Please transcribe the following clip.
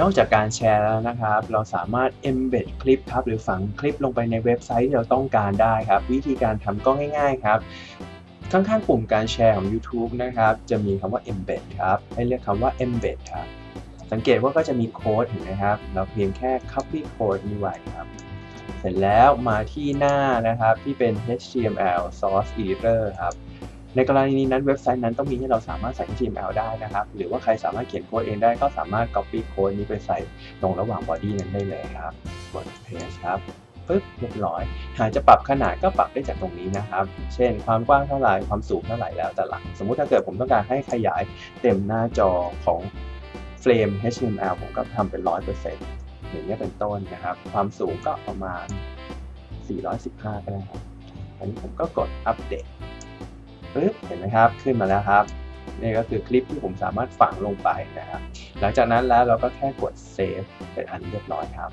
นอกจากการแชร์แล้วนะครับ เราสามารถ embed คลิปครับ หรือฝังคลิปลงไปในเว็บไซต์ที่เราต้องการได้ครับ วิธีการทำก็ง่าย ๆ ครับ ข้างๆ ปุ่มการแชร์ของ YouTube นะครับ จะมีคำว่า embed ครับ ให้เลือกคำว่า embed ครับ สังเกตว่าก็จะมีโค้ดเห็นไหมครับ เราเพียงแค่ copy code นี้ไว้ครับ เสร็จแล้วมาที่หน้านะครับที่เป็น HTML source editor ครับ ในกรณีนั้นเว็บไซต์นั้นต้องมีให้เราสามารถใส่ HTML ได้นะครับ หรือว่าใครสามารถเขียนโค้ดเองได้ก็สามารถ copy โค้ดนี้ไปใส่ตรงระหว่าง body นั้นได้เลยครับกด paste ครับปึ๊บเรียบร้อย หากจะปรับขนาดก็ปรับได้จากตรงนี้นะครับ เช่น ความกว้างเท่าไหร่ ความสูงเท่าไหร่แล้วแต่ละ สมมุติถ้าเกิดผมต้องการให้ขยายเต็มหน้าจอของเฟรม HTML ผมก็ทำเป็น 100%อย่างนี้เป็นต้นนะครับ ความสูงก็ประมาณ 415 ก็ได้ครับ อันนี้ผมก็กดอัปเดต ปึ๊บเห็นไหมครับ ขึ้นมาแล้วครับ นี่ก็คือคลิปที่ผมสามารถฝังลงไปนะครับ หลังจากนั้นแล้วเราก็แค่กดเซฟเป็นอันเรียบร้อยครับ